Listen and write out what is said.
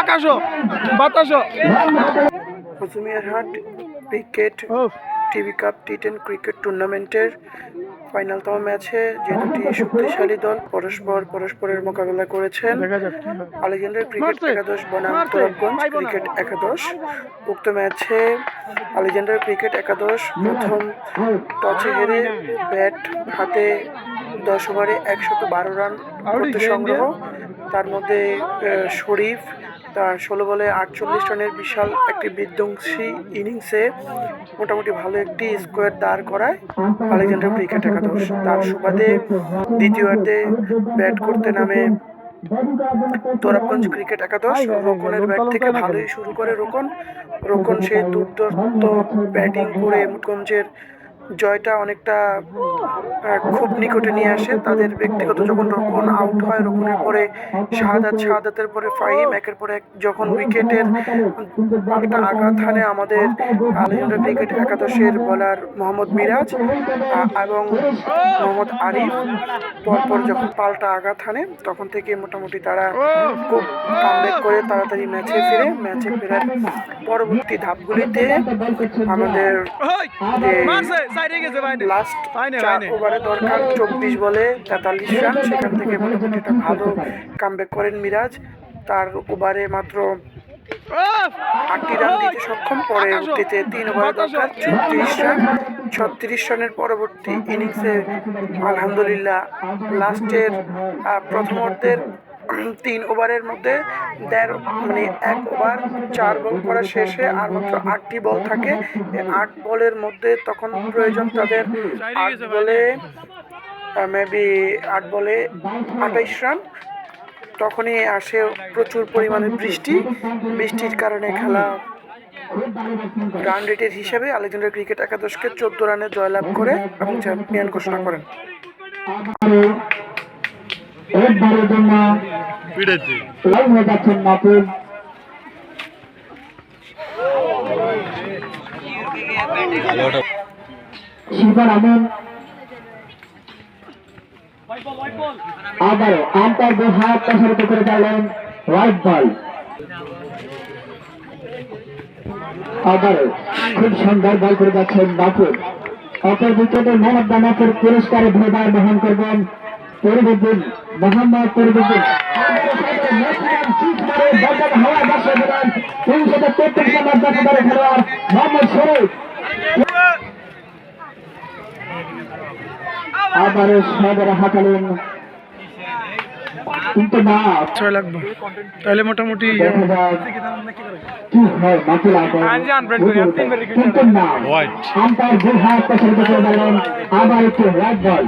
আকাশ! বাতাস Kuchumiarhat cricket TV cup T ten cricket টুর্নামেন্টের ফাইনালতম ম্যাচে যে দুটি শক্তিশালী দল পরস্পর পরস্পরের মোকাবেলা করেছেন হয়। আলেকজান্ডার ক্রিকেট একাদশ বনাম। তোরাবগঞ্জ ক্রিকেট একাদশ। উক্ত ম্যাচে আলেকজান্ডার ক্রিকেট একাদশ প্রথম টচে হেরে ব্যাট হাতে দশ ওভারে একশত বারো রান সংগ্রহ। তার মধ্যে শরীফ তার ষোলো বলে আটচল্লিশ রানের বিশাল একটি বিধ্বংসী ইনিংসে মোটামুটি ভালো একটি স্কোয়ার দাঁড় করায় আলেকজান্ডার ক্রিকেট একাদশ। তার সুবাদে দ্বিতীয়ার্ধে ব্যাট করতে নামে তোরাবগঞ্জ ক্রিকেট একাদশ। রোকনের ব্যাট থেকে ভালোই শুরু করে রোকন। রোকন সে দুর্দান্ত ব্যাটিং করে মুটগঞ্জের জয়টা অনেকটা খুব নিকটে নিয়ে আসে। তাদের ব্যক্তিগত যখন রোকন আউট হয় রোকনের পরে শাহাদাত শাহাদাতের পরে ফাহিম একের পরে এক যখন উইকেটের একটা আঘাত হানে আমাদের আলেকজান্ডার ক্রিকেট একাদশের বলার মোহাম্মদ মিরাজ এবং মোহাম্মদ আরিফ পরপর যখন পাল্টা আঘাত হানে তখন থেকে মোটামুটি তারা খুব কামব্যাক করে তাড়াতাড়ি ম্যাচে ফিরে। ম্যাচে ফেরার পরবর্তী ধাপগুলিতে আমাদের গেছে লাস্ট ওভারে দরকার চব্বিশ বলে তেতাল্লিশ রান সেখান থেকে মোটামুটি একটা ভালো কামব্যাক করেন মিরাজ। তার ওভারে মাত্র আটটি রান দিতে সক্ষম পরবর্তীতে তিন ওভারে দরকার ছত্রিশ রান ছত্রিশ রানের পরবর্তী ইনিংসে আলহামদুলিল্লাহ লাস্টের প্রথম উম, তিন ওভারের মধ্যে দেড় মানে এক ওভার, চার বল করা শেষে আর মাত্র আটটি বল থাকে। আট বলের মধ্যে তখন প্রয়োজন তাদের আট বলে মেবি আট বলে আঠাইশ রান। তখনই আসে প্রচুর পরিমাণে বৃষ্টি। বৃষ্টির কারণে খেলা রান রেটের হিসাবে আলেকজান্ডার ক্রিকেট একাদশকে চোদ্দ রানে জয়লাভ করে এবং চ্যাম্পিয়ন ঘোষণা করেন। একবারের জন্য হয়ে যাচ্ছেন নাপুর শিফার আমিন। আবারও আম্পায়ার দুই হাত প্রসারিত করে দিলেন হোয়াইট বল আবারও খুব সুন্দর বল করে যাচ্ছেন বাপুর। অপর উইকেটে ম্যান অফ দ্য ম্যাচের পুরস্কারে ভূমিকা বহন করবেন ফরিদুদ্দিন মোহাম্মদ দিলেন তিনশত তেত্রিশ নম্বর দশদারের খেলোয়াড় মোহাম্মদ শরীফ। আবারও সদরে হাতালেন কিন্তু না ছয় লাগবে। তাহলে মোটামুটি কি হয় বাকি লাগে কিন্তু না আম্পায়ার দুই হাত প্রসারিত করে দিলেন আবার একটু বল